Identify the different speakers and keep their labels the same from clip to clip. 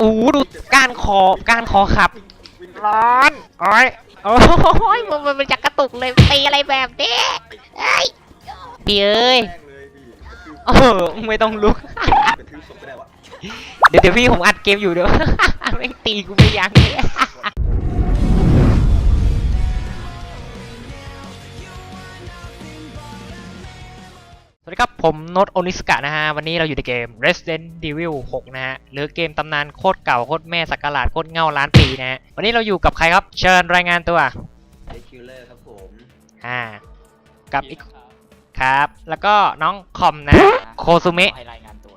Speaker 1: อู้ดูก้านคอก้านคอขับ ร้อนโอ้ยโอ้ยมันมันมันจะกระตุกเลยตีอะไรแบบนี้เอ้ยพี่เอ้ย
Speaker 2: แม่งเลยพี่กระทืบ
Speaker 1: เออไม่ต้องลุก
Speaker 2: กระทืบศพไม่ได้วะ
Speaker 1: เดี๋ยวเดี๋ยวพี่ผมอัดเกมอยู่เดี๋ยวแม่งตีกูไม่ยั้งเลย วัสดีครับ ผมโนตโอนิสกะนะฮะ วันนี้เราอยู่ในเกม Resident Evil 6 นะฮะ หรือเกมตำนานโคตรเก่า โคตรแม่สักการะโคตรเง่าล้านปีนะฮะ วันนี้เราอยู่กับใครครับ เชิญรายงานตัว
Speaker 2: ไอคิวเลอร์ครับผม
Speaker 1: อ่า กับอีกครับ แล้วก็น้องคอมนะ โคซุเมะ
Speaker 3: ให้รายงานตัว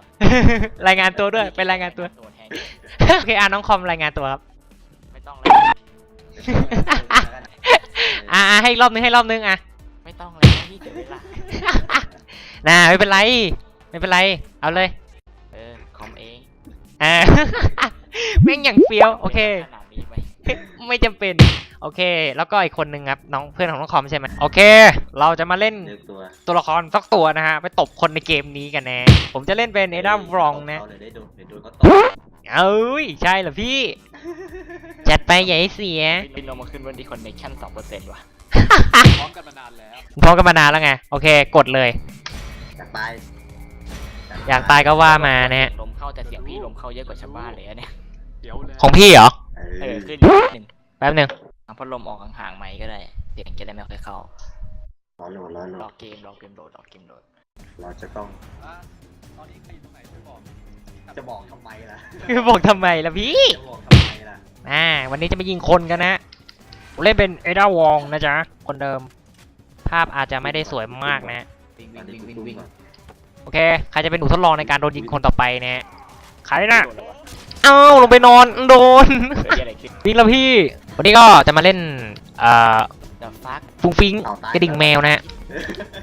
Speaker 1: รายงานตัวด้วย เป็นรายงานตัว
Speaker 3: ตัวแทน
Speaker 1: โอเคอ่าน้องคอมรายงานตัวครับ
Speaker 3: ไม่ต้องเลย
Speaker 1: อ่าอ่าให้อีกรอบนึงให้รอบนึงอะ
Speaker 3: ไม่ต้องเลยนะพี่เดี๋ยวเวลา
Speaker 1: น่าไม่เป็นไร ไม่เป็นไร เอาเลย
Speaker 3: เออคอมเอง
Speaker 1: อ่า แม่งอย่างเฟี้ยว โอเค
Speaker 3: ขนาดนี้ไหม
Speaker 1: ไม่จำเป็น โอเค แล้วก็อีกคนนึงครับ น้องเพื่อนของน้องคอมใช่ไหมโอเค เราจะมาเล่น
Speaker 2: เลือกตัว
Speaker 1: ตัวละครสักตัวนะฮะ ไปตบคนในเกมนี้กันแน่ ผมจะเล่นเป็นเอดาวรองนะ
Speaker 2: เขาเลยได้โดนเดี๋ยวโดนเขาตบ
Speaker 1: เอ้ย ใช่เหรอพี่ จัดไปอย่าให้เสีย
Speaker 3: บินลงมาขึ้นวันดีคอนเนคชั่นสองเปอร์เซ็นต์ว่ะ
Speaker 4: พร้อมกันมานานแล้ว
Speaker 1: พร้อมกันมานานแล้วไง โอเค กดเลย
Speaker 2: อยาก ตาย
Speaker 1: อยากตายก็ว่ามานะฮะ
Speaker 3: ลมเข้าแต่เสียงพี่ลมเข้าเยอะกว่าชาวบ้านเลยอะเนี่ย
Speaker 4: เดี๋ยวเลย
Speaker 1: ของพี่เหรอ
Speaker 2: เอ
Speaker 3: เออ
Speaker 2: อ
Speaker 3: ขึ้นอยู่นิดหนึ่ง
Speaker 1: แป๊บหนึ่ง
Speaker 3: เอาพัดลมออกห่างๆไหมค์ก็ได้ เสียงจะได้ไม่ค่อยเข้า
Speaker 2: ร้อนโหลดร้อนโหล
Speaker 3: รอ
Speaker 2: ด
Speaker 3: เกมรอเกมโหลดรอเกมโหลด
Speaker 2: เราจะต้อง
Speaker 4: อะตอนนี้ใครอยู่ตรงไหนช่วยบอก
Speaker 2: จะบอกทำไมล่ะ
Speaker 1: บอกทำไมล่ะพี่
Speaker 2: จะบอกทำไมล่ะ
Speaker 1: อ่า วันนี้จะมายิงคนกันนะผมเล่นเป็นเอดาวองนะจ๊ะ คนเดิม ภาพอาจจะไม่ได้สวยมากนะ
Speaker 3: วิ่ง
Speaker 2: อั
Speaker 3: วิ่
Speaker 2: น
Speaker 3: ง
Speaker 2: นี้
Speaker 3: วิ่งวิ่งวิ่ง
Speaker 2: ก่อน
Speaker 1: โอเค ใครจะเป็นหนูทดลองในการโดนยิงคนต่อไปนะฮะใครนะ
Speaker 3: โดนแล้ววะ
Speaker 1: เอ้าลงไปนอนโดน
Speaker 3: เกิดอะไรขึ้น
Speaker 1: วิ่งแล้วพี่ วันนี้ก็จะมาเล่นเอ่อ
Speaker 3: The fuck
Speaker 1: ฟุ้งฟิงกระดิ่งแมวนะฮะ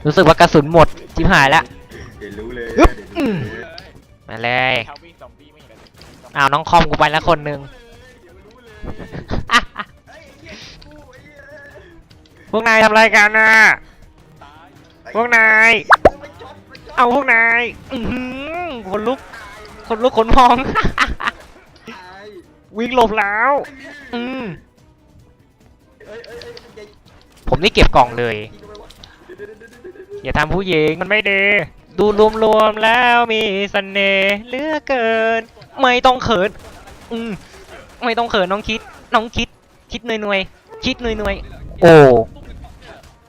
Speaker 1: รู้สึกว่ากระสุนหมดชิบหายแล้ว
Speaker 2: เดี๋ยวรู้เลย
Speaker 1: อึ๊บ
Speaker 2: เดี๋ยวรู้เลย
Speaker 1: มาเลย
Speaker 3: เขาวิ่งซอมบี้ไม่เห็นเลย
Speaker 1: อ้าวน้องคอมกูไปแล้วคนหนึ่งพวกนายทำอะไรกันน่ะ
Speaker 4: ตาย
Speaker 1: พวกนาย เอาพวกนายอือหือคนลุก คนลุกขนพอง วิ่งหลบแล้ว อืมผมนี่เก็บกล่องเลย อย่าทำผู้หญิงมันไม่ดีดูรวมๆแล้วมีเสน่ห์เหลือเกิน ไม่ต้องเขิน อืมไม่ต้องเขินน้องคิด น้องคิด คิดหน่วยๆคิดหน่วยๆโอ้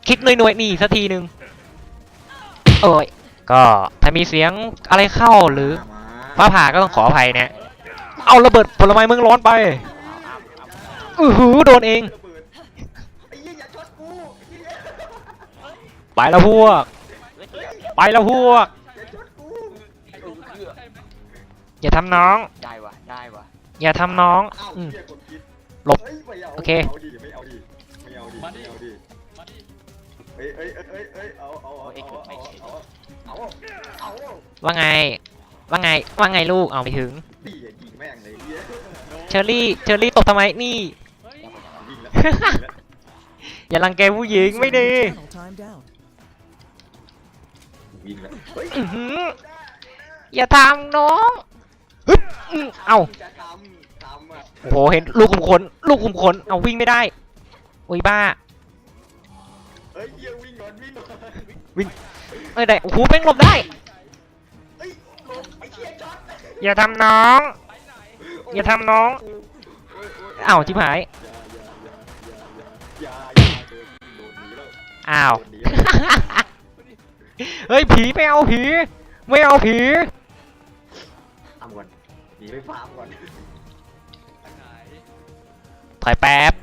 Speaker 1: คิดหน่วยๆนี่สักทีหนึ่งโอ้ย ก็ถ้ามีเสียงอะไรเข้าหรือ
Speaker 2: มา
Speaker 1: ฟ้าผ่าก็ต้องขออภัยนะ เอาระเบิดผลไม้เมืองร้อนไปอือหือโดนเอง
Speaker 2: ระเบิดไอ้เหี้ยอย่าช็อตกูไอ้เหี้ย
Speaker 1: ไปแล้วพวก ไปแล้วพวก
Speaker 2: อย่าช็อตกู
Speaker 1: อย่าทำน้อง
Speaker 3: ได้วะได้วะ
Speaker 1: อย่าทำน้อง
Speaker 2: อ้าว
Speaker 1: อืม
Speaker 2: เหี้ยกดผิด
Speaker 1: หลบ
Speaker 2: เฮ้ยไม่า
Speaker 1: โอเค
Speaker 2: อ้ยเอ้ยเอ้ยเอ้ยเอ้ยเอาเอาเอาเอาเอาเอาเอาเอา
Speaker 1: ว่าไง ว่าไง ว่าไงลูก เอาไปถึง
Speaker 2: ดีอะยิงแม่งเลยเหี้ย
Speaker 1: เชอรี่ เชอรี่ตกทำไม นี่
Speaker 4: เฮ้ย
Speaker 2: ยิงแล้วยิงแล้ว
Speaker 1: อย่ารังแกผู้หญิงไม่ดี
Speaker 5: Channel timed out.
Speaker 2: ยิงแล้วเฮ้ย
Speaker 1: อื้อหืออย่าทำน้องฮึบอื้อเอ้า
Speaker 2: จะทำทำอะ
Speaker 1: โอ้โห เห็นลูกคุมขน ลูกคุมขน เอาวิ่งไม่ได้ โอ้ยบ้า
Speaker 2: เฮ้ยเหี้ยวิ่งก่อนวิ่งก่อน
Speaker 1: เอ้ยได้โอ้โหแม่งหลบได้
Speaker 2: เฮ้ยหลบไอ้เหี้ยช็อต
Speaker 1: อย่าทำน้อง อย่าทำน้องเอ้าชิบหาย
Speaker 2: อย่าอย่าอย่าอย่าอย่าโดนโดนหนีแล้ว
Speaker 1: อ้าว
Speaker 2: โดนหนีแล้ว
Speaker 1: เฮ้ยผีไม่เอาผี ไม่เอาผี
Speaker 2: ทำก่อนหนีไปฟาร์มก่อน
Speaker 4: ไหน
Speaker 1: ถอยแป๊บ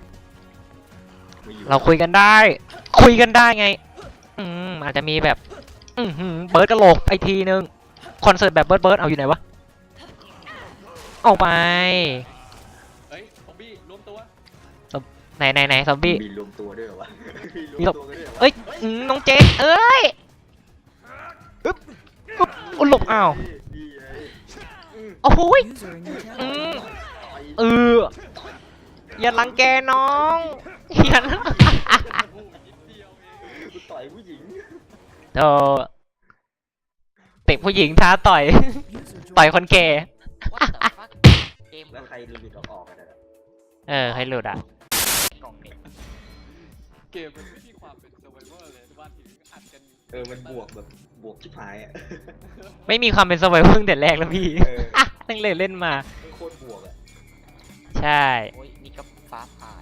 Speaker 2: ไม่อยู่
Speaker 1: เราคุยกันได้ คุยกันได้ไง อืมอาจจะมีแบบ อือหือเบิร์ดกระโหลกไอทีนึง คอนเสิร์ตแบบเบิร์ดเบิร์ดเอาอยู่ไหนวะ เอาไป
Speaker 4: เฮ้ยซอมบี้รวมตัว
Speaker 1: ไหนไหนไหนซอมบี้
Speaker 2: มีรวมตัวด้วยเหรอวะ
Speaker 1: มี
Speaker 2: มี
Speaker 1: หล
Speaker 2: รว
Speaker 1: บ
Speaker 2: มตัวกันด้วยเหรอวะ
Speaker 1: เอ้ยอืมน้องเจนเอ้ยอึ๊บอึ๊บอุ๊ยหลบอ้าว
Speaker 2: ดีไอ้อืม
Speaker 1: โอ้โหย
Speaker 5: User in your
Speaker 1: อื
Speaker 5: channel.
Speaker 1: ม
Speaker 2: ต่อย
Speaker 1: เอออย่ารังแกน้องอย่า
Speaker 2: กูต่ อยผู้หญิง
Speaker 1: เธอเตะผู้หญิงท้าต่อย
Speaker 5: User
Speaker 1: ต่อย
Speaker 5: joined.
Speaker 1: คนแก่
Speaker 3: What the fuck เกม
Speaker 2: แล้วใครหลุดออกออกกันอะ
Speaker 1: เออใครหลุดอะ
Speaker 3: กล่องเด็ก
Speaker 4: เกมมันไม่มีความเป็น survivor เลยว่าถึงอัดกัน
Speaker 2: เออมันบวกแบบบวกชิบหายอะ
Speaker 1: ไม่มีความเป็นสมัยเพิ่งแต่แรกแล้วพี่
Speaker 2: เออ
Speaker 1: ตั้งเลยเล่นมา
Speaker 2: มันโคตรบวกอะ
Speaker 1: ใช่
Speaker 3: โอ้ยนี่ก็ฟ้าผ่า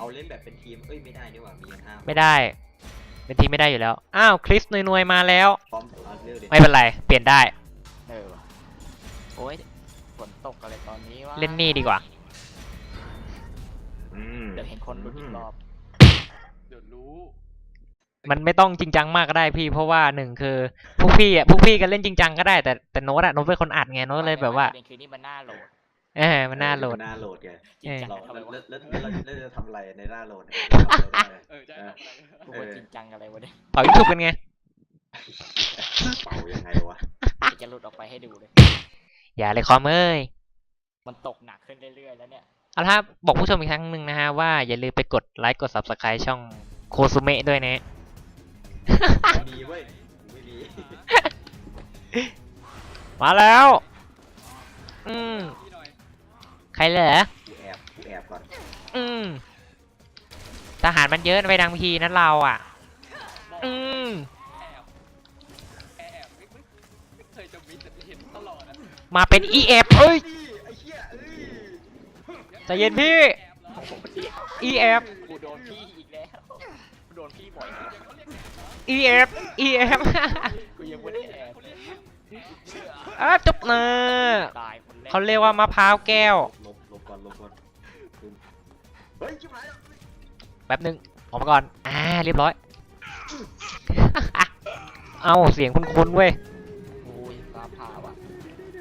Speaker 2: เอาเล่นแบบเป็นทีม เอ้ยไม่ได้นี่หว่ามีกันห้า
Speaker 1: ไม่ได้ เป็นทีมไม่ได้อยู่แล้ว อ้าวคริสหน่วยๆมาแล้ว
Speaker 2: พร้อมเอาเรื่องเลย
Speaker 1: ไม่เป็นไร เปลี่ยนได้
Speaker 3: เออว่ะโอ้ยฝนตกอะไรตอนนี้วะ
Speaker 1: เล่นนี่ดีกว่า
Speaker 2: อืม
Speaker 3: เดี๋ยวเห็นคนรุดอีกรอบ
Speaker 4: เดี๋ยวรู้
Speaker 1: มันไม่ต้องจริงจังมากก็ได้พี่ เพราะว่าหนึ่งคือพวกพี่อะพวกพี่กันเล่นจริงจังก็ได้แต่แต่โน้ตอะโน้ตเป็นคนอัดไงโน้ตเลยแบบว่า
Speaker 3: ประเด็นคือนี่มันน่าโหลด
Speaker 1: เออมันน่าโหลด
Speaker 2: มันน่าโหลดไง
Speaker 3: จริงจัง
Speaker 2: เรา
Speaker 3: ทำไม
Speaker 2: แล้ว
Speaker 3: วะ
Speaker 2: แล้วแล้วแล้วแล้วจะทำอะไรในหน้าโหลดเนี่ย
Speaker 4: เออจะให้ทำอะไร
Speaker 3: กูว่าจริงจังอะไรวะเนี่ย
Speaker 1: เผายูทูบกันไง
Speaker 2: เป่ายังไงวะ
Speaker 3: เดี๋ยวจะหลุดออกไปให้ดูเลย
Speaker 1: อย่าเลยคอมเอ้ย
Speaker 3: มันตกหนักขึ้นเรื่อยๆแล้วเนี่ย
Speaker 1: เอาละครับบอกผู้ชมอีกครั้งหนึ่งนะฮะว่าอย่าลืมไปกดไลค์กด subscribe ช่องโคซูเมะด้วยนะ
Speaker 2: ไม่มีเว้ยไม่มี
Speaker 1: มาแล้ว อืม
Speaker 4: พี่หน่อย
Speaker 1: ใครเหรอ
Speaker 2: กูแอบกูแอบก่อน
Speaker 1: อืมทหารมันเยอะไปดังพีนั้นเราอะ
Speaker 4: บอก
Speaker 1: อืม
Speaker 4: แอบแอบไม่ไม่ไม่เคยจะมีแต่เห็นตลอดอะ
Speaker 1: มาเป็น EF เอ้ย
Speaker 2: ไอ้เหี้ยเอ้ย
Speaker 1: ใจเย็นพี่
Speaker 4: แอบเหรอ
Speaker 1: EF
Speaker 3: กูโดนพี่อีกแล้วกูโดนพี่บ่อยอีก
Speaker 1: EF EF
Speaker 3: กูยังไม่ได้แอบเลย
Speaker 1: อะจบเนอะ
Speaker 3: ตายคนแรก
Speaker 1: เขาเรียกว่ามะพร้าวแก้ว
Speaker 2: เฮ้ยชิบหายแล้ว
Speaker 1: แป๊บหนึงออกมาก่อน อ่า เรียบร้อย เอาเสียงคุ้นๆเว้ย
Speaker 3: โอ้ยฟ้าผ่าว่ะ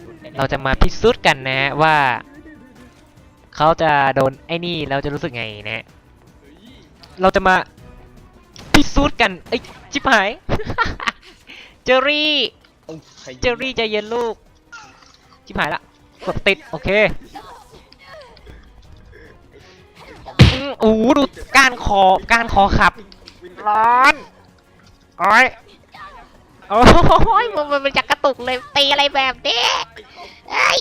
Speaker 3: หลุดแน่ๆ
Speaker 1: เราจะมาพิสูจน์กันนะฮะว่า เขาจะโดนไอ้นี่แล้วจะรู้สึกไงนะฮะ
Speaker 4: เฮ้ย
Speaker 1: เราจะมาพิสูจน์กันไอ้ยชิบหาย เจอรี่ เจอรี่ใจเย็นลูกชิบหายละกดติด โอเค โอ้โหดูการคอการคอขับ ร้อนโอ้ยโอ้ยมันมันมันจะกระตุกเลยตีอะไรแบบนี้เอ้ย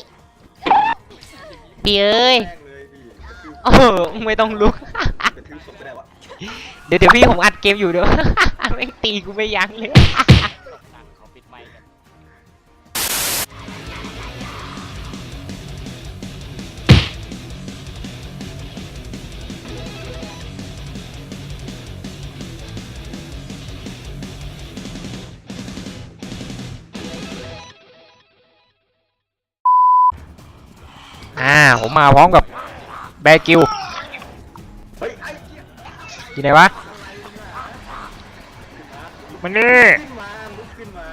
Speaker 1: พี่เอ้ย
Speaker 2: แม่งเลยพี่
Speaker 1: เออไม่ต้องลุก
Speaker 2: กระทืบศพไม่ได้วะ
Speaker 1: เดี๋ยวเดี๋ยวพี่ผมอัดเกมอยู่เดี๋ยวแม่งตีกูไม่ยั้งเลย อ่าผมมาพร้อมกับแบร์กิว
Speaker 2: เฮ้ยไอ้เหี้ย
Speaker 1: อยู่ไหนวะ มันนี่
Speaker 2: ขึ้นมาลุกขึ้นมา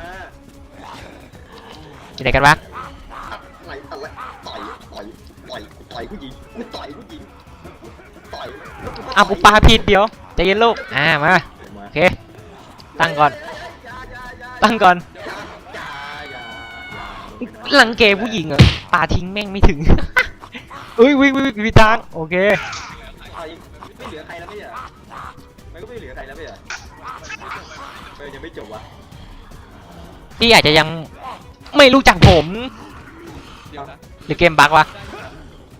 Speaker 1: อยู่ไหนกันวะ
Speaker 2: อะไรอะไรต่อยต่อยต่อยต่อยผู้หญิงกูต่อยผู้หญิงต่อย
Speaker 1: อ้าวกูปาผิดเดี๋ยวใจเย็นลูกอ่ามา
Speaker 2: มา
Speaker 1: โอเคตั้งก่อน ตั้งก่อน
Speaker 2: อย่าอย่าอย่า
Speaker 1: ลังเกผู้หญิงเหรอปาทิ้งแม่งไม่ถึง เอ้ยวิ่งวิ่งวิ่งมีทางโอเค
Speaker 2: ต่อยไม่เหลือใครแล้วไม่เหรอมันก็ไม่เหลือใครแล้วไม่เหรอเออยังไม่จบวะ
Speaker 1: พี่อาจจะยังไม่รู้จักผม
Speaker 4: เดี๋ยวนะ
Speaker 1: หรือเกมบั๊กวะ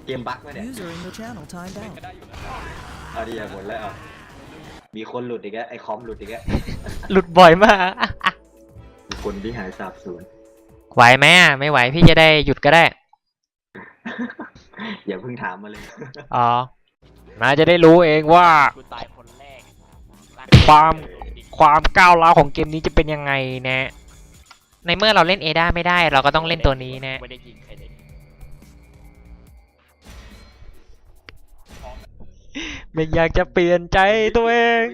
Speaker 2: เกมบั๊กไหมเนี่ย
Speaker 5: User in your channel timed
Speaker 4: เป็น
Speaker 5: out.
Speaker 4: ก็ได้อยู่นะ
Speaker 2: เอาดีอะหมดแล้วอะมีคนหลุดอีกแล้วไอ้คอมหลุดอีกแล้ว
Speaker 1: หลุดบ่อยมาก
Speaker 2: มีคนที่หายสาบสูญ
Speaker 1: ไหวไหมอะไม่ไหวพี่จะได้หยุดก็ได้
Speaker 2: อย่าเพิ่งถามมาเลย
Speaker 1: อ๋อน่าจะได้รู้เองว่า
Speaker 3: กูตายคนแรกลก
Speaker 1: ความความก้าวร้าวของเกมนี้จะเป็นยังไงนะ ในเมื่อเราเล่นเอดาไม่ได้ เราก็ต้องเล่นตัวนี้นะ
Speaker 3: ไม่ได้ยิงใครเลย
Speaker 1: ไม่อยากจะเปลี่ยนใจตัวเอง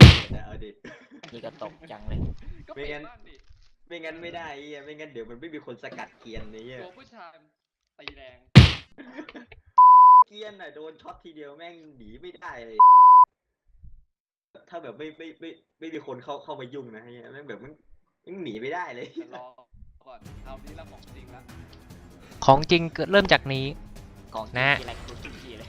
Speaker 2: เอาดิ
Speaker 3: นี่ก็ตกจังเลย
Speaker 4: ก็
Speaker 2: ไม่
Speaker 4: เป็น
Speaker 2: งั้น
Speaker 4: บ้างดิ
Speaker 2: ไม่งั้นไม่ได้ไอ้เหี้ยไม่งั้นเดี๋ยวมันไม่มีคนสกัดเกียนนี่
Speaker 4: ตัวผู้ชายตีแรง
Speaker 2: เกียนอะโดนช็อตทีเดียวแม่งหนีไม่ได้เลย ถ้าแบบไม่ไม่ไม่ไม่มีคนเข้าเข้ามายุ่งนะไอ้เหี้ยแม่งแบบมันมันหนีไม่ได้เลย
Speaker 4: จะรอก่อนเอานี้ละของจริงละ
Speaker 1: ของจริงเริ่มจากนี้
Speaker 3: กอง
Speaker 1: นะ
Speaker 3: ทีไรกูทุกทีเลย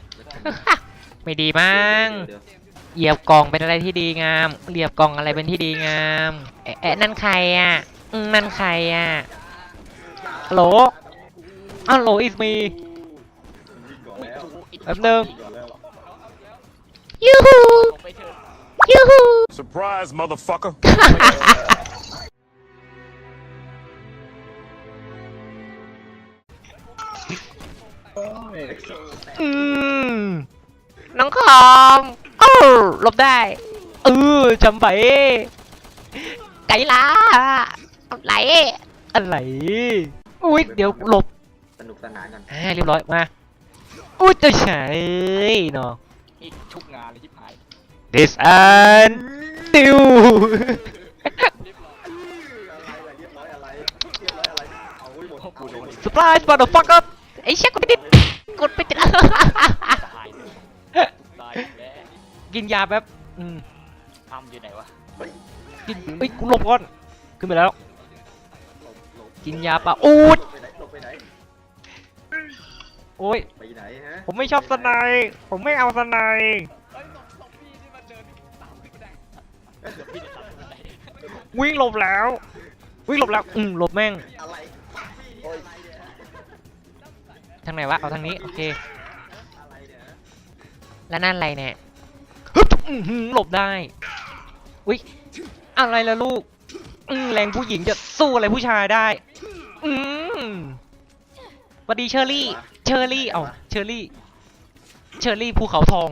Speaker 1: ไม่ดีมั้ง
Speaker 2: เดี๋ยว
Speaker 4: เกมที่
Speaker 1: เหยียบกล่องเป็นอะไรที่ดีงามเหยียบกล่องอะไรเป็นที่ดีงามแอะแอะนั่นใครอะอืมนั่นใครอะฮัลโหลฮัลโหล is me
Speaker 2: วิ่งก่อน แล้ว
Speaker 1: แป๊บนึง
Speaker 2: วิ่ก่อนแล้ว
Speaker 1: ยูฮู
Speaker 3: ผมไปเถอะ
Speaker 1: ยูฮู
Speaker 5: Surprise, motherfucker.
Speaker 1: อืมน้องคอมเอ้าหลบได้เออจำไปไก่ลาอะไรอะไรอุ้ยเดี๋ยวหลบ
Speaker 2: สนุกสนานกัน
Speaker 1: อ่าเรียบร้อยมา อุ้ยตัวเฉยเนาะ
Speaker 3: อีกทุกงานเลยที่หาย
Speaker 1: this and ติว
Speaker 2: อะไรล่ะเรียบร้อยอะไรเรียบร้อยอะไรเอาไว้หมดเอาไว้หมด
Speaker 1: surprise motherfucker ไอ้เชี่ยกดไปติดกดไปติด
Speaker 3: ตายเลยตายแล้ว
Speaker 1: กินยาแป๊บอืม
Speaker 3: ทำอยู่ไหนวะ
Speaker 1: กินเอ้ยกูหลบก่อน ขึ้นไปแล้ว
Speaker 2: หลบหลบ
Speaker 1: กินยาปะอูด โอ้ย
Speaker 2: ไปไหนฮะ
Speaker 1: ผมไม่ชอบสไนด์ผมไม่เอาสไนด์
Speaker 4: เฮ้ยซอมซอมบี้นี่มันเดินตามขึ้นไปได้
Speaker 3: เดี๋ยวพี่จะทำอะไร
Speaker 1: วิ่งหลบแล้ว วิ่งหลบแล้ว อืมหลบแม่ง
Speaker 2: อะไรพี่นี่อะไรเนี่ย
Speaker 1: ทางไหนวะ เอาทางนี้ โอเค
Speaker 2: อะไรเนี่ย
Speaker 1: แล้วนั่นอะไรเนี่ยฮึบอื้อหือหลบได้ อุ้ยอะไรล่ะลูกอืมแรงผู้หญิงจะสู้อะไรผู้ชายได้ อืมสวัสดีเชอรี่ เชอรี่ เอ้า เชอรี่ เชอรี่ภูเขาทอง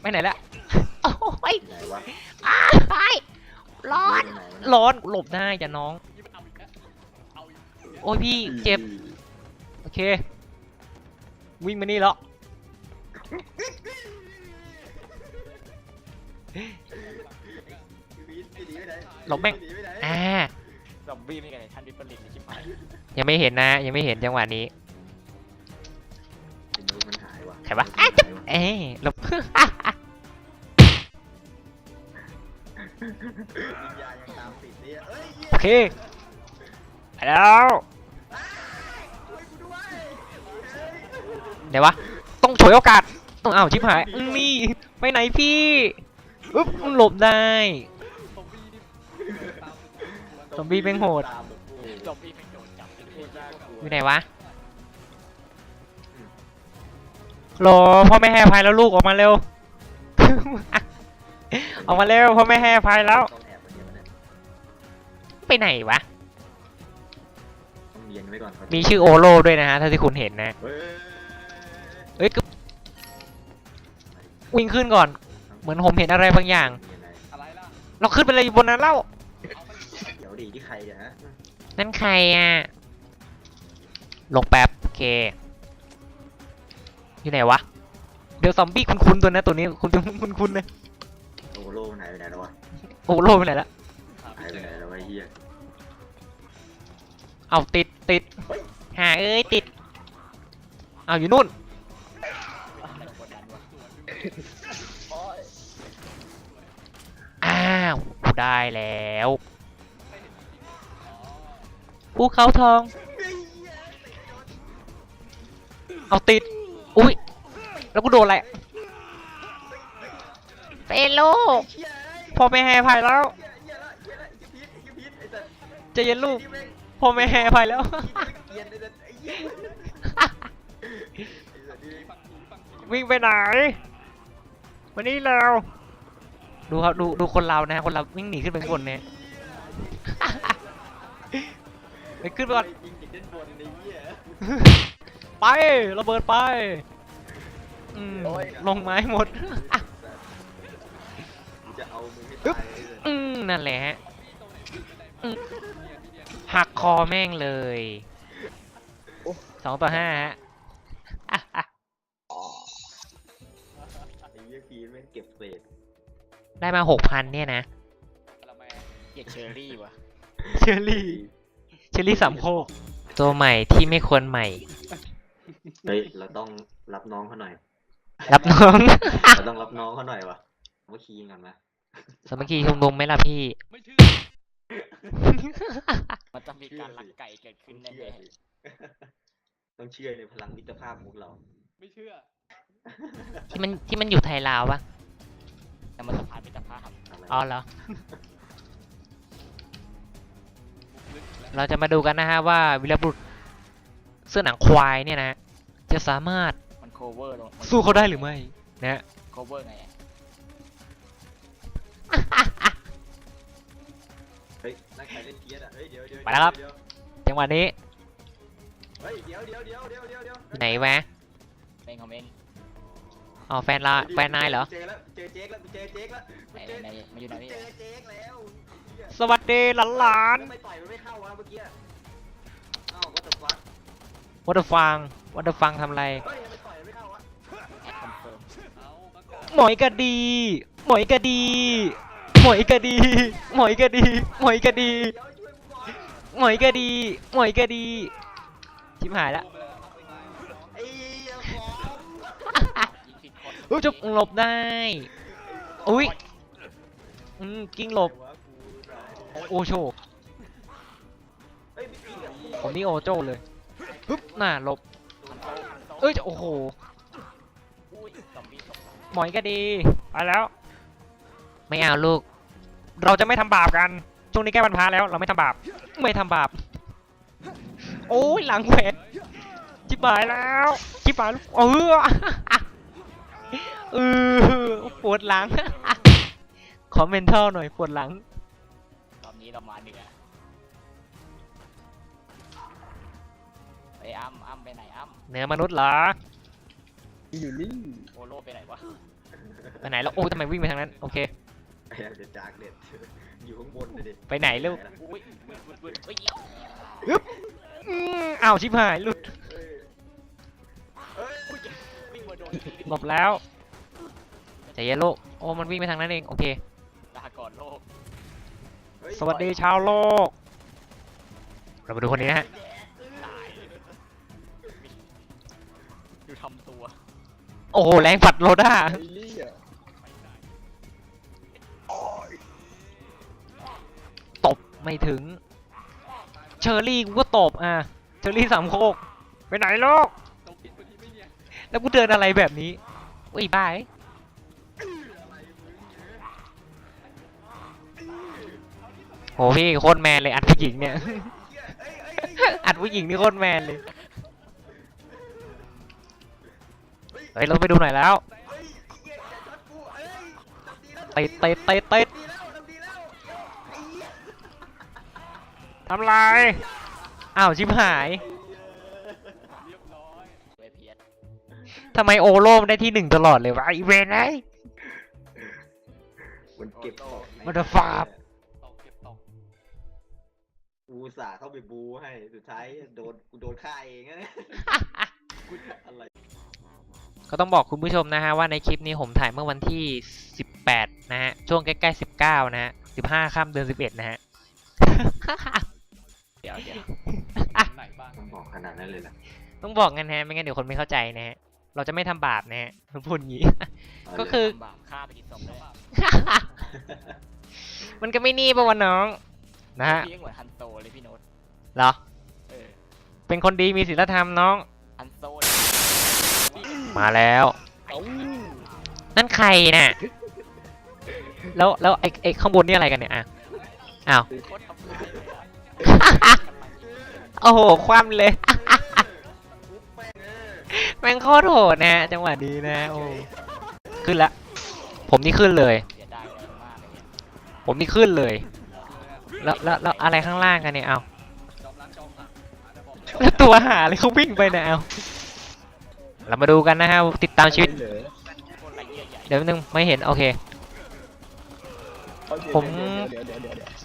Speaker 1: ไปไหนละ โอ้ย
Speaker 2: ไหนวะ
Speaker 1: อ้ายร้อน
Speaker 2: ไหนวะ
Speaker 1: ร้อน หลบได้จ้ะน้อง
Speaker 4: นี่มันเอาอีกแล้วเอาอีก
Speaker 1: โอ้ยพี่ เจ็บ โอเค วิ่งมานี่แล้ว
Speaker 2: พี่พีทพี่หนีไปไหน
Speaker 1: หลบแม่ง
Speaker 2: พี่หนีไปไหน
Speaker 1: อ่า
Speaker 3: ซอมบี้ไม่กันเลยท่านวิปริตเลยชิบหาย
Speaker 1: ยังไม่เห็นนะ ยังไม่เห็นจังหวะนี้ ใครวะ
Speaker 2: ไอ้นุ๊กมันหายวะ
Speaker 1: เอ้ยหลบ
Speaker 2: วิญญาณยังตามติดเนี่ยเอ้ยเหี้ย
Speaker 1: โอเคไปแล้วเดี๋ยววะ ต้องฉวยโอกาส ต้องเอาชิบหายอื้อนี่ไปไหนพี่อึ๊บหลบได้
Speaker 4: ซอมบี้นี่เดินตาม
Speaker 1: ซอมบี้แม่งโหด
Speaker 2: ตามแบบโอ้โห
Speaker 3: ซอมบี้เป็นโดนจับเป็น
Speaker 2: โค
Speaker 3: ตัว
Speaker 2: ตรน่ากลัว
Speaker 1: อยู่ไหนวะ โหลพ่อไม่ให้อภัยแล้วลูกออกมาเร็ว ออกมาเร็วพ่อไม่ให้อภัยแล้ว
Speaker 2: ต้องแอบไปเนี่ยมันเนี่ย
Speaker 1: ไปไหนวะ
Speaker 2: ต้องเรียนไว้ก่อนครับ
Speaker 1: มีชื่อโอโลด้วยนะฮะถ้าที่คุณเห็นนะ
Speaker 2: เฮ้ย
Speaker 1: เอ้ยกึ๊บวิ่งขึ้นก่อน เหมือนผมเห็นอะไรบางอย่าง
Speaker 2: มีอะไร
Speaker 4: อะไรล่ะ
Speaker 1: เราขึ้นไปเลยบนนั้นเล่า
Speaker 2: เดี๋ยวดีที่ใครเนี่ยฮะ
Speaker 1: นั่นใครอะ ลงแป๊บโอเค อยู่ไหนวะ เดี๋ยวซอมบี้คุ้นๆตัวนะตัวนี้คุณคุ้นๆนะ
Speaker 2: โอโลมันหายไปไหนแล้ววะ
Speaker 1: โอโลไปไหนละ
Speaker 2: หายไปไหนแล้ววะไอ้เฮีย
Speaker 1: เอาติดติดหาเอ้ยติด เอาอยู่นู่น
Speaker 3: อะไรคนนั้นวะ
Speaker 1: อ้าวได้แล้วภูเขาทอง เอาติดอุ้ย แล้วกูโดนอะไรเปโลก
Speaker 2: เฮีย
Speaker 1: พ่อไม่ให้อภัยแล้ว
Speaker 2: เฮียเฮียละเฮียละไอ้พีทไอ้พีทไอ้สัตว์
Speaker 1: ใจะเย็นลูก
Speaker 2: นี่แม่ง
Speaker 1: พ่อไม่ให้อภัยแล้ว
Speaker 2: เกลียนไอ้สัตว์ไอ้เหี้ยไอ้สัตว์นี่
Speaker 4: ฝั่งนี้ฝั่งนี้
Speaker 1: วิ่งไปไหนมานี่แล้วดูครับดูดูคนเรานะคนเราวิ่งหนีขึ้นไปข้างบนเนี่ยไปขึ้นไปก่อน
Speaker 2: ยิงจากด้านบนไอ้เหี้ย
Speaker 1: ไประเบิดไป อืมลงไม้หมด
Speaker 2: กูจะเอามึงให้
Speaker 1: อึ๊บ
Speaker 2: ตายเลย
Speaker 1: อืมนั่นแหละฮะอืมหักคอแม่งเลยสองต่อห้าฮะ
Speaker 2: ไอ้เหี้ยพีทแม่งเก็บเศษ
Speaker 1: ได้มาหกพันเนี่ยนะ
Speaker 4: ละแม
Speaker 3: เรียกเชอรี่วะ
Speaker 1: เชอรี่เชอรี่สามโคกตัวใหม่ที่ไม่ควรใหม่
Speaker 2: เฮ้ย เราต้องรับน้องเขาหน่อย
Speaker 1: รับน้อง
Speaker 2: เราต้องรับน้องเขาหน่อยวะเมื่อกี้กันนะ
Speaker 1: สามัคคีชุมนุมไหมล่ะพี่
Speaker 4: ไม่เชื่อ
Speaker 3: มันจะมีการลักไก่เกิดขึ้น
Speaker 2: ต้อง
Speaker 3: แน่
Speaker 2: เชื่อสิต้องเชื่อในพลังมิตรภาพของพวกเรา
Speaker 4: ไม่เชื่อ
Speaker 1: ที่มันที่มันอยู่ไทยลาวปะ
Speaker 3: ๆแต่มันสะพานมิตรภาพ
Speaker 2: อะไร
Speaker 1: อ๋อเหรอ
Speaker 4: ลึกแล้ว
Speaker 1: เราจะมาดูกันนะฮะว่าวิรบุรุษเสื้อหนังควายเนี่ยนะ จะสามารถ
Speaker 3: มัน โคเวอร์ลงมัน
Speaker 1: สู้เขาได้หรือไม่นะฮะ
Speaker 3: โคเวอร์ไงอะ
Speaker 2: เฮ้ยนั่นใครเล่นเกียร์อะ เฮ้ยเดี๋ยวเดี๋ยว
Speaker 1: ไปแล้วครับ
Speaker 2: เดี๋ยว
Speaker 1: จังหวะนี้
Speaker 2: เฮ้ยเดี๋ยวเดี๋ยวเดี๋ยวเดี๋ยวเดี๋ยวเดี๋ยว
Speaker 1: ไหนวะ
Speaker 3: เป็นคอมเมนต์
Speaker 1: อ๋อแฟนลาแฟนนายเหรอ
Speaker 2: เจอแล้วเจอเจ๊กแล้วเจอเจ๊กแล้ว
Speaker 3: ไหนไหนมาอยู่ไหนพี่
Speaker 2: เจอเจ๊กแล้ว
Speaker 1: สวัสดีหลานหลาน
Speaker 2: ไม่ต่อยมันไม่เข้าวะเมื่อกี้เอ้าก็ตกฟัก
Speaker 1: วัตฟังวัตฟังทำอะไร
Speaker 2: เฮ้ยทำไมต่อยมัน
Speaker 1: หมอยกระดี หมอยกระดี หมอยกระดี หมอยกระดี หมอยกระดี
Speaker 2: เดี๋ยวช่วยกูก่อน
Speaker 1: หมอยกระดี หมอยกระดี ชิบหายละ
Speaker 2: ไอ้เหี้ยของ
Speaker 3: ยิงผิดคน
Speaker 1: อุ๊ยจะหลบได้ อุ้ยอืมกิ้งหลบ โอโช
Speaker 2: เฮ้ยพี่ปิ๊กอะ
Speaker 1: ผมนี่โอโจเลยปึ๊บน่าหลบ
Speaker 3: มันโตมันโต
Speaker 1: เอ้ยจะโอ้โห
Speaker 3: ม
Speaker 1: อยก็ดีไปแล้ว ไม่เอาลูก เราจะไม่ทำบาปกัน ช่วงนี้ใกล้วันพระแล้ว เราไม่ทำบาป ไม่ทำบาป โอ้ยหลังแขวนจิบหายแล้วจิบหายแล้วเออเออปวดหลังขอเมนเทลหน่อยปวดหลัง
Speaker 3: รอบนี้เรามาเหนือไปอ้ำอ้ำไปไหนอ้ำ
Speaker 1: เนื้อมนุษย์เหรอ
Speaker 3: โอโลไปไหนวะ
Speaker 1: ไปไหนแล้วโอ้ยทำไมวิ่งไปทางนั้นโอเค
Speaker 2: ไอ้เดี๋ยวจากเด็ดอยู่ข้างบนเลยดิ
Speaker 1: ไปไหนลูก
Speaker 3: อุ้ยบึ้นบึ้นบึ้นเฮ้ย
Speaker 1: อืมอ้าวชิบหายหลุด
Speaker 2: เฮ้ยเฮ้ย
Speaker 3: วิ่งมาโดนที
Speaker 1: หลบแล้วใจเย็นลูกโอ้มันวิ่งไปทางนั้นเองโอเค
Speaker 3: ลาก่อนโลก
Speaker 2: เฮ้ย
Speaker 1: สวัสดีชาวโลก เรามาดูคนนี้นะฮะ
Speaker 3: ต
Speaker 1: อ้โหแรงฝัดโลด้าตบไม่ถึง เชอรี่กูก็ตบอะเชอรี่สามโคกไปไหนลูก
Speaker 4: ตรงผิดพอดีไม่เนี่ย
Speaker 1: แล้วกูเดินอะไรแบบนี้อุ้ยบ้าเอ้ยโหพี่โคตรแมนเลยอัดผู้หญิงเนี่ย อัดผู้หญิงนี่โคตรแมนเลย ฮ้ยเราไปดูหน่อยแล้ว
Speaker 2: เตะ
Speaker 1: เตะเตะเตะ
Speaker 2: ทำลา
Speaker 1: ยอ้าวชิบหายทำไมโอโลมได้ที่หนึ่งตลอดเลยวะอีเวนไอ
Speaker 2: มันเก็บ
Speaker 1: มันจะฟาบ
Speaker 4: ตกเก็บตก
Speaker 2: กูอุสาเข้าไปบูให้ สุดท้ายโดนกูโดนฆ่าเองนะอะไร
Speaker 1: ก็ต้องบอกคุณผู้ชมนะฮะว่าในคลิปนี้ผมถ่ายเมื่อวันที่ 18 นะฮะ ช่วงใกล้ๆ 19 นะฮะ 15ค่ำเดือน 11 นะฮะ
Speaker 3: เดี๋ยวเดี๋ยว
Speaker 4: ไหนบ้าง
Speaker 2: ต้องบอกขนาดนั้นเลยล่ะ
Speaker 1: ต้องบอกกันนะฮะ ไม่งั้นเดี๋ยวคนไม่เข้าใจนะฮะ เราจะไม่ทำบาปนะฮะพูดอย่างนี้
Speaker 2: เาเลย
Speaker 1: ก็คือ
Speaker 3: ลำบากฆ่าไปกี่ศพเลย
Speaker 1: มันก็ไม่นี่ปะวะน้อง นะฮะ
Speaker 3: พี่ยังเหมือนฮันโซเลยพี่โน้ต
Speaker 1: เหรอ
Speaker 3: เออ
Speaker 1: เป็นคนดีมีศีลธรรมน้อง
Speaker 3: ฮันโซ
Speaker 1: มาแล้วนั่นใครน่ะ แล้วแล้วไอ้ไอ้ข้างบนนี่อะไรกันเนี่ยอะอ้าว
Speaker 3: โคตรทำร้ายเลยอะ
Speaker 1: โอ้โห คว่ำเลย
Speaker 2: ปุ๊บแม่งเออ
Speaker 1: แม่งโคตรโหดนะฮะจังหวะนี้นะ โอ้ ขึ้นละ ผมนี่ขึ้นเลย
Speaker 3: เสียดายแรงมากเลยเนี่ย
Speaker 1: ผมนี่ขึ้นเลย แล้วแล้วแล้วอะไรข้างล่างกันเนี่ย เอา
Speaker 4: จอมรักจอมหลักอาจจะบอก
Speaker 1: แล้วตัวหาอะไรเขาวิ่งไปเนี่ยเอา เรามาดูกันนะฮะติดตามชีวิต
Speaker 3: โคตรไรเยื่อใหญ่
Speaker 1: เดี๋ยวนึงไม่เห็นโอเค ผม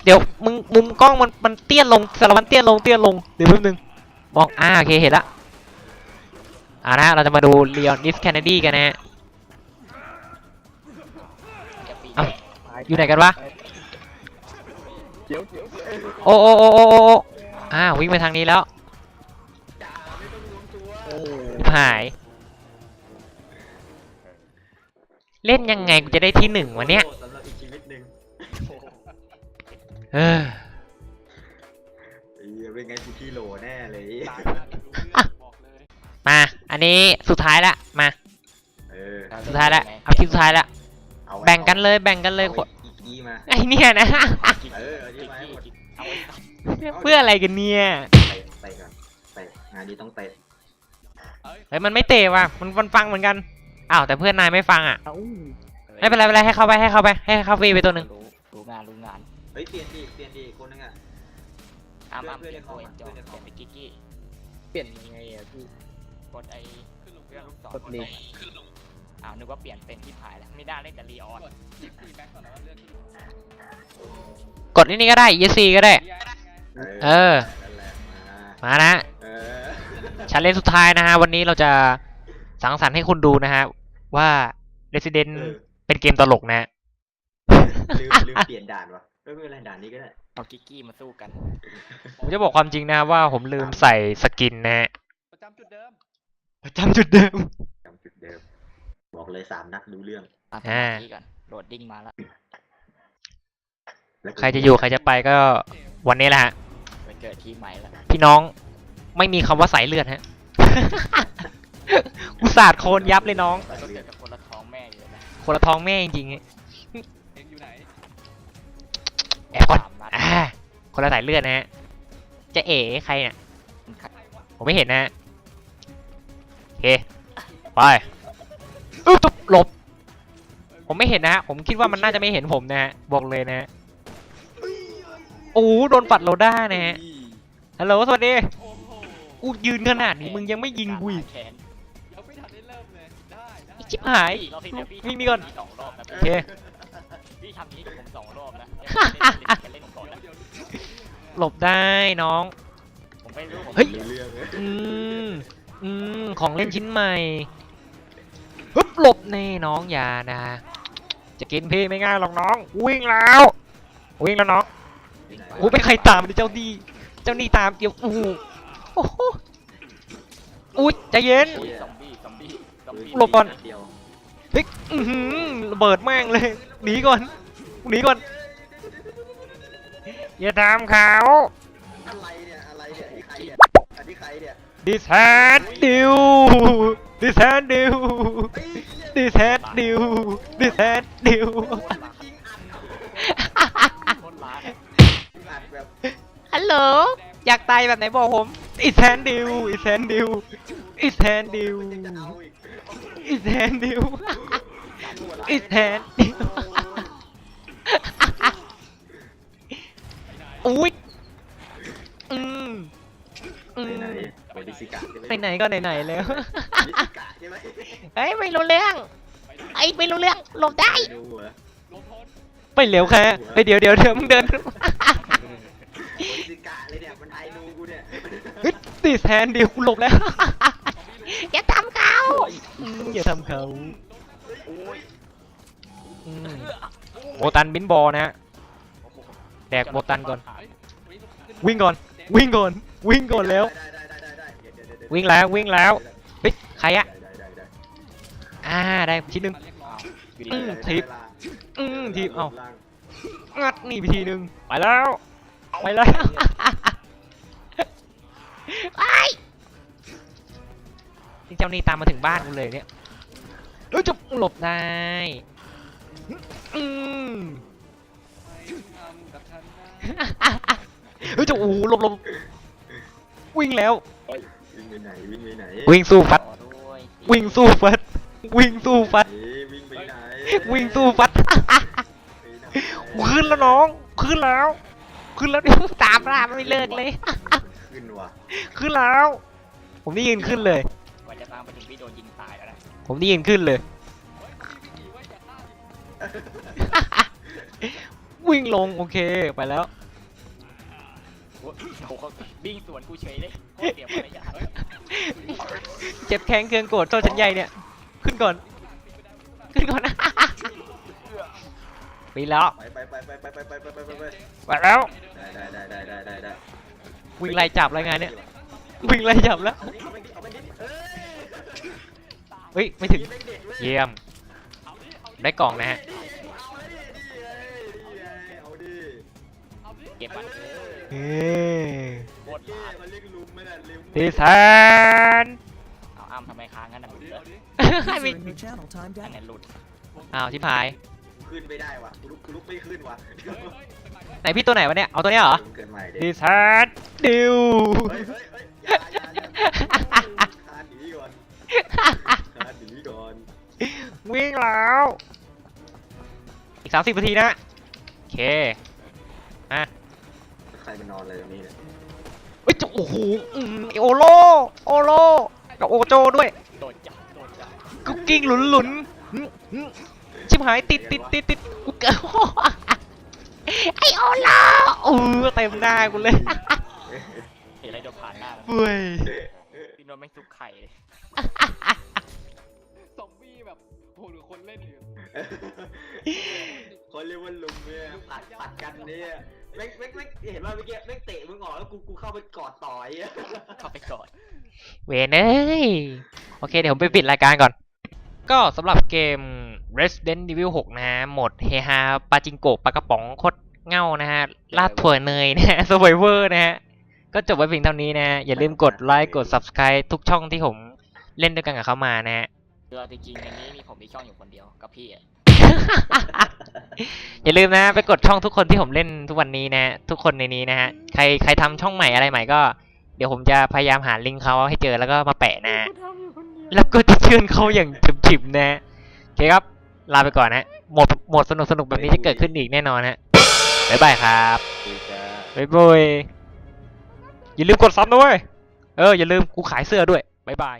Speaker 1: เดี๋ยวมึงมุมกล้องมันมันเตี้ยนลงสารวัตรเตี้ยนลงเตี้ยนลงเดี๋ยวแป๊บนึงมองอ่าโอเคเห็นละอ่านะฮะเราจะมาดูเลียนดิสแคนนดีกันนะฮะ
Speaker 3: จะปี
Speaker 1: เอ้าอยู่ไหนกันวะ
Speaker 6: เดี๋ยวเดี๋ยว
Speaker 1: โอ้โอ้โอ้โอ้โอ้โอ้อ่าวิ่งไปทางนี้แล้ว
Speaker 2: จ่าไม่ต้องรวมตัว
Speaker 6: โอ้
Speaker 1: ชิบหาย เล่นยังไงกูจะได้ที่หนึ่งวะเนี่ย
Speaker 2: สำหรับอีกชีวิตหนึ่ง
Speaker 1: เออ
Speaker 2: ไอ้เหี้ยเป็นไงกูที่โหลแน่เลย
Speaker 4: ตายมากดูเรื่องบอกเลย
Speaker 1: มา อันนี้สุดท้ายละมา
Speaker 2: เออ
Speaker 1: สุดท้ายละเอาคลิปสุดท้ายละ
Speaker 2: เอาไว้
Speaker 1: แบ่งกันเลยแบ่งกันเลย
Speaker 2: อา
Speaker 1: ขว
Speaker 2: ไอ้อีกี้มา
Speaker 1: ไอเนี่ยนะ
Speaker 2: เออเอาที่มาให้หมด
Speaker 3: เอาไว้ตัด
Speaker 1: เพื่ออะไรกันเนี่ย
Speaker 2: ใส่ใส่ก่อนใส่งานนี้ต้องเตะ
Speaker 4: เอ้ย
Speaker 1: เฮ้ยมันไม่เตะว่ะมันมันฟังเหมือนกัน อ้าวแต่เพื่อนนายไม่ฟังอะ
Speaker 3: เอ้า
Speaker 1: ไม่เป็นไรไม่เป็นไรให้เข้าไปให้เข้าไปให้เข้าฟรีไปตัวหนึ่ง
Speaker 3: รู้รู้งานรู้งาน
Speaker 2: เฮ้ยเปลี่ยนดีเปลี่ยนดีคนนึงอะ
Speaker 3: อ้ามอ้าม
Speaker 2: เพื่
Speaker 3: เป
Speaker 2: อน
Speaker 3: ลี่ยน
Speaker 2: เพื่
Speaker 3: โป
Speaker 2: อน
Speaker 3: รเอนจอ
Speaker 2: เพื่อน
Speaker 3: เปลี่ยนไปกิ๊กกี้
Speaker 6: เปลี่ยนยังไงอะพี่
Speaker 3: กดไอ้
Speaker 4: ขึ้นลง
Speaker 3: เครื่องลูกศร
Speaker 6: กดนี่
Speaker 4: ขึ้นลง
Speaker 3: อ้าวนึกว่าเปลี่ยนเป็นที่ผายแล้วไม่ได้เล่นแต่ลีออน
Speaker 4: กดคลิกคุยแบ็คก่อนแล้วเลือกขึ้นลง
Speaker 1: กดนี่นี่ก็ได้ ESC ก็ได้
Speaker 4: นี่ไงนี่ไง
Speaker 1: เออ
Speaker 2: นั่นแหละมา
Speaker 1: มานะ
Speaker 2: เออ
Speaker 1: ชันเลนสุดท้ายนะฮะ วันนี้เราจะสังสรรค์ให้คุณดูนะฮะ ว่า Resident
Speaker 2: เออ
Speaker 1: เป็นเกมตลกนะฮะ
Speaker 2: ลืมลืมเปลี่ยนด่านวะไม่เป็นไรด่านนี้ก็ได้
Speaker 3: เอากิ๊กกี้มาสู้กัน
Speaker 1: ผมจะบอกความจริงนะครับว่าผมลืมใส่สกินนะฮะ
Speaker 4: ประจำจุดเดิม
Speaker 1: ประจำจุดเดิม
Speaker 2: จำจุดเดิม บอกเลยสามนัดรู้เรื่อง
Speaker 3: ตั้งส
Speaker 1: อ่า
Speaker 3: มาธิก่อนโหลดดิ้งมาแล้ว
Speaker 2: แล้วก็
Speaker 1: ใครจะอยู่ใครจะไปก็วันนี้แหละฮะ
Speaker 3: ไปเกิดที่ใหม่แล้ว
Speaker 1: พี่น้องไม่มีคำว่าสายเลือดฮะ อุตส่าห์โคนยับเลยน้อง
Speaker 3: แล้วก็เกิดกับคนละท้องแม่อยู่นะ
Speaker 1: คนละท้องแม่จริงๆฮะ
Speaker 4: เองอยู่ไหน
Speaker 1: แอบก่อน
Speaker 3: สามนัด
Speaker 1: อ่าคนละสายเลือดนะฮะ จะเอ๋ใครเนี่ย
Speaker 3: มันขัด
Speaker 1: ผมไม่เห็นนะฮะโอเค ไปอึ๊บตุ๊บหลบ ผมไม่เห็นนะฮะ ผมคิดว่ามันน่าจะไม่เห็นผมนะฮะ บอกเลยนะฮะโอ้โหโดนปัดโลด้านะฮะ ฮัลโหล สวัสดี
Speaker 4: โอ้โห
Speaker 1: กูยืนขนาดนี้มึงยังไม่ยิงกูอีก
Speaker 3: แขน
Speaker 1: ชิบหาย
Speaker 3: พี่รอบที่แล้วพี่
Speaker 1: วิ่งหนีก่อน
Speaker 3: สองรอบนะ
Speaker 1: โอเค
Speaker 3: พี่ทำนี้กับผมสองรอบนะเล่นเล่นก่อนนะ
Speaker 4: เดี๋ยว
Speaker 1: หลบได้น้อง
Speaker 3: ผมไม่รู้ผม
Speaker 1: เฮ้ย
Speaker 2: รู้เรื่องเลย
Speaker 1: อืม อืม ของเล่นชิ้นใหม่ฮึบหลบแน่น้องอย่านะ จะกินพี่ไม่ง่ายหรอกน้อง วิ่งแล้ว วิ่งแล้วน้อง
Speaker 2: ที่ไหน
Speaker 1: โอ้เป็นใครตามดิเจ้าดีเจ้านี่ตามเกี่ยวโอ้โหโอ้โหอุ้ยใจเย็น
Speaker 3: อุ้ยซอมบี้ซอมบี้ซอมบี้
Speaker 1: หลบก่อน
Speaker 2: เดียว
Speaker 1: เฮ้ยอื้อหือระเบิดแม่งเลย หนีก่อน หนีก่อน อย่าตามเขา
Speaker 2: อะไรเนี่ยอะไรเนี่ยไอ้ใครเนี่ยอันนี้ใครเนี่ย
Speaker 1: ดิแซนดิวดิแซนดิวดิแซนดิวดิแซนดิว
Speaker 3: คนร้าย
Speaker 2: อัดแบบ
Speaker 1: ฮัลโหล อยากตายแบบไหนบอกผมอีแซนดิวอีแซนดิวอีแซนดิว
Speaker 2: จะเอาอีก
Speaker 1: อีแซนดิวอีแซนดิวอุ้ยอืมอื
Speaker 2: ไป
Speaker 1: ม
Speaker 2: ไหนไปดิสิกะใช่ไหม
Speaker 1: ไปไหนก็ไหนๆแล้ว
Speaker 2: ดิสิกะใช่ไหม
Speaker 1: เฮ้ยไม่รู้เรื่องไอ้ยไม่รู้เรื่องหลบได้
Speaker 2: ดูเหรอ
Speaker 4: ลงโทษ
Speaker 1: ไปเร็วแค่ไปเดี๋ยวเดี๋ยวเดี๋ยวมึงเดิน
Speaker 2: ดิสิกะเลยเนี่ยมันไทยดูกูเนี่ย
Speaker 1: เฮ้แซนเดียวหลบแล้วอย่าทำเขาอืมอย่าทำเขาอืมโบตันบินบอลนะฮะแดกโบตันก่อน
Speaker 4: เฮ้ยวิ่งขึ้น
Speaker 1: วิ่งก่อน วิ่งก่อน วิ่งก่อนแล้ว
Speaker 2: ได้ได้ได้ได้ได้เดี๋ยวเดี๋ยวเดี๋ย
Speaker 1: วิ่งแล้ววิ่งแล้วเฮ้ยใครอะ
Speaker 2: ได้ได้ได้
Speaker 1: อ่าได้ชิ้นหนึ่ง
Speaker 4: มาเรียกร้อง
Speaker 3: วิดี
Speaker 1: อื
Speaker 3: โอ
Speaker 1: มทิป อืมทีมเอ้างัดนี่ไปทีหนึ่งไปแล้ว ไปแล้ว เจ้านี่ตามมาถึงบ้านกูเลยเนี่ยเอ้ยจะหลบได้อืม
Speaker 4: ไม่ทำกับฉันได้
Speaker 1: เฮ้ยจะโอ้โหหลบหลบวิ่งแล้ว
Speaker 2: วิ่งไปไหนวิ่งไปไหน
Speaker 1: วิ่งสู้ฟัด
Speaker 3: ต่อด้วย
Speaker 1: วิ่งสู้ฟัด วิ่งสู้ฟัด
Speaker 2: เอ้ยวิ่งไปไหน
Speaker 1: วิ่งสู้ฟัด
Speaker 2: ไปไหน
Speaker 1: ขึ้นแล้วน้อง ขึ้นแล้ว ขึ้นแล้วเดี๋ยวตามราไม่เลิกเลย
Speaker 2: ขึ้นว่ะ
Speaker 1: ขึ้นแล้ว ผมได้ยินขึ้นเลย
Speaker 3: กว่าจะ ตามไปถึงพี่โดนยิงตายแล้วนะ
Speaker 1: ผมได้ยินขึ้นเลย วิ่งลงโอเคไปแล้ว
Speaker 3: โอ้โหเขาวิ่งสวนกูเฉยเลยโคตรเสียมารยาท
Speaker 1: เจ็บแข้งเคืองโกรธโทษฉันใหญ่เนี่ย ขึ้นก่อน ขึ้นก่อนนะไปแล้ว
Speaker 2: ไปไปไปไปไปไปไปไปไปไปไป
Speaker 1: ไปแล้ว
Speaker 2: ได้ได้ได้ได้ได้ได้ได้
Speaker 1: วิ่งไล่จับรายงานเนี่ย วิ่งไล่จับแล้ว
Speaker 2: เอาไปดิเอาไปดิเอ้ย
Speaker 1: เฮ้ย ไม่ถึง
Speaker 2: ยิงแม่งเด็ดเว้ย
Speaker 1: เยี่ยม ได้กล่องนะฮะ
Speaker 2: เอาดิ
Speaker 4: เอาดิ
Speaker 3: เก็บมันเออ
Speaker 1: เฮ้
Speaker 3: โคตร
Speaker 2: เย้
Speaker 3: บาด
Speaker 2: มันเรียกลุมไม่ได้ลุม
Speaker 1: ดิแซน
Speaker 3: เอาอ้ามทำไมค้างงั้นน่ะ
Speaker 4: เอา
Speaker 3: มึง
Speaker 4: ดิ
Speaker 3: เด้อ
Speaker 4: เอาดิ
Speaker 1: ไม่
Speaker 7: User in your channel timed
Speaker 3: อัน
Speaker 7: out.
Speaker 3: ไหนหลุด
Speaker 1: อ้าวชิบหาย
Speaker 2: ขึ้นไม่ได้ว่ะกูลุกกูลุกไม่ขึ้นว่ะ
Speaker 4: เฮ้ยเฮ้ยไปใหม่ด้วย
Speaker 1: ไหนพี่ตัวไหนวะเนี่ย เอาตัวเนี้ยเหรอ
Speaker 2: เกิดใหม่เด็
Speaker 1: ดิแซนดิว
Speaker 2: เฮ้ยเฮ้ยเฮ้ยอย่าอย่าอย่า ดีก่อน
Speaker 1: วิ่งแล้ว อีกสามสิบนาทีนะ โอเค
Speaker 2: ใครไปนอนเลยตรงนี้เนี่ย
Speaker 1: เฮ้ยจะโอ้โหอืโอโล โอโล กับโอโจด้วยกุกกิ้งหลุนหลุนชิมหายติดติดติดติดกุ๊กไอโอโลโอ้เต็มหน้ากูเลย
Speaker 3: เห็นอะไรโดนผ่านหน้า
Speaker 1: เล้วเว้ย
Speaker 3: พี่นนท์ไม่งซุกไข่เย
Speaker 4: ซอมบี้แบบโหหรือคนเล่นหรือ
Speaker 2: คนเรียกว่าลุมเนี่ยปัดปัดกันเนี่ยแม่งแม่งแม่งเห็นว่าเมื่อกี้แม่งเตะมึงออกแล้วกูกูเข้าไปกอดต่อยอะ
Speaker 3: เข้าไปก่อน
Speaker 1: เวนเอ้ยโอเคเดี๋ยวผมไปปิดรายการก่อน ก็สำหรับเกม Resident Evil 6 นะฮะโหมดเฮฮาปาจิงโกะปลากระป๋องโคตรเง่านะฮะลาดถั่วเนยนะฮะ Survivor นะฮะก็จบไว้เพียงเท่านี้นะฮะอย่าลืมกดไลค์กด Subscribe ทุกช่องที่ผม เล่นด้วยกันกับเขามานะฮะ
Speaker 3: คือเอาจริงๆในนี้มีผมมีช่องอยู่คนเดียวกับพี่อะ
Speaker 1: อย่าลืมนะไปกดช่องทุกคนที่ผมเล่นทุกวันนี้นะทุกคนในนี้นะฮะใครใครทำช่องใหม่อะไรใหม่ก็ เดี๋ยวผมจะพยายามหาลิงก์เขาให้เจอแล้วก็มาแปะนะแล้วก็จะเชิญเขาอย่างฉิบๆนะโอเคครับลาไปก่อนนะโหมดโหมดสนุกสนุกๆแบบนี้จะเกิดขึ้นอีกแน่นอนฮะบ๊ายบายครับ
Speaker 2: ดีจ้า
Speaker 1: บ๊ายบายอย่าลืมกดซับนะเว้ย เออ อย่าลืมกูขายเสื้อด้วยบ๊ายบาย